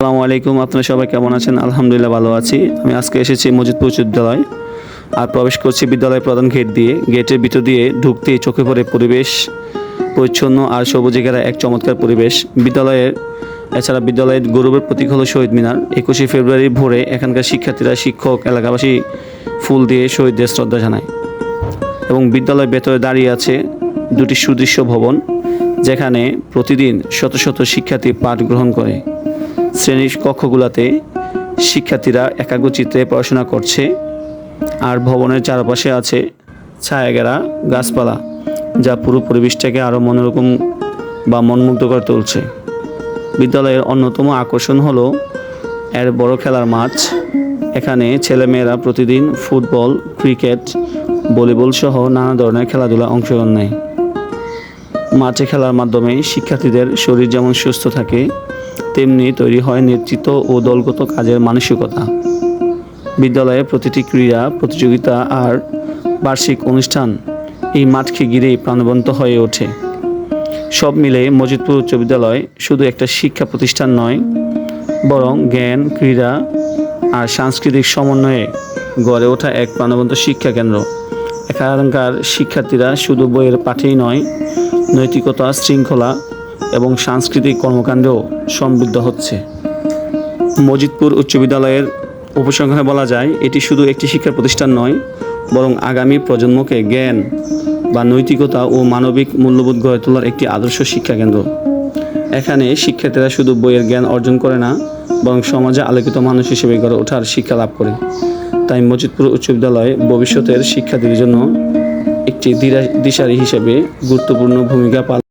আসসালামু আলাইকুম, আপনারা সবাই কেমন আছেন? আলহামদুলিল্লাহ ভালো আছি। আমি আজকে এসেছি মজিদপুর বিদ্যালয় আর প্রবেশ করছি বিদ্যালয়ের প্রধান গেট দিয়ে। গেটের ভিতর দিয়ে ঢুকতেই চোখে পড়ে পরিবেশ পরিচ্ছন্ন আর সবুজে ঘেরা এক চমৎকার পরিবেশ। বিদ্যালয়ের, এছাড়া বিদ্যালয়ের গৌরবের প্রতীক হলো শহীদ মিনার। একুশে ফেব্রুয়ারি ভোরে এখানকার শিক্ষার্থীরা, শিক্ষক, এলাকাবাসী ফুল দিয়ে শহীদদের শ্রদ্ধা জানায় এবং বিদ্যালয়ের ভেতরে দাঁড়িয়ে আছে দুটি সুদৃশ্য ভবন, যেখানে প্রতিদিন শত শত শিক্ষার্থী পাঠ গ্রহণ করে। শ্রেণির কক্ষগুলোতে শিক্ষার্থীরা একাগ্রচিত্তে পড়াশোনা করছে। আর ভবনের চারপাশে আছে ছায়াগেরা গাছপালা, যা পুরো পরিবেশটাকে আরও মনোরকম বা মনমুগ্ধ করে তুলছে। বিদ্যালয়ের অন্যতম আকর্ষণ হলো এর বড় খেলার মাঠ। এখানে ছেলেমেয়েরা প্রতিদিন ফুটবল, ক্রিকেট, ভলিবল সহ নানা ধরনের খেলাধুলা অংশগ্রহণ নেয়। মাঠে খেলার মাধ্যমে শিক্ষার্থীদের শরীর যেমন সুস্থ থাকে তেমনি তৈরি হয় নেতৃত্ব ও দলগত কাজের মানসিকতা। বিদ্যালয়ে প্রতিটি ক্রীড়া, প্রতিযোগিতা আর বার্ষিক অনুষ্ঠান এই মাঠকে ঘিরেই প্রাণবন্ত হয়ে ওঠে। সব মিলে মজিদপুর উচ্চ বিদ্যালয় শুধু একটা শিক্ষা প্রতিষ্ঠান নয়, বরং জ্ঞান, ক্রীড়া আর সাংস্কৃতিক সমন্বয়ে গড়ে ওঠা এক প্রাণবন্ত শিক্ষা কেন্দ্র। এখানকার শিক্ষার্থীরা শুধু বইয়ের পাঠেই নয়, নৈতিকতা, শৃঙ্খলা এবং সাংস্কৃতিক কর্মকাণ্ডেও সমৃদ্ধ হচ্ছে। মজিদপুর উচ্চ বিদ্যালয়ের উপসংহারে বলা যায়, এটি শুধু একটি শিক্ষা প্রতিষ্ঠান নয়, বরং আগামী প্রজন্মকে জ্ঞান বা নৈতিকতা ও মানবিক মূল্যবোধ গড়ে তোলার একটি আদর্শ শিক্ষা কেন্দ্র। এখানে শিক্ষার্থীরা শুধু বইয়ের জ্ঞান অর্জন করে না, বরং সমাজে আলোকিত মানুষ হিসেবে গড়ে ওঠার শিক্ষা লাভ করে। তাই মজিদপুর উচ্চ বিদ্যালয় ভবিষ্যতের শিক্ষার্থীদের জন্য একটি দিশারি হিসেবে গুরুত্বপূর্ণ ভূমিকা পালন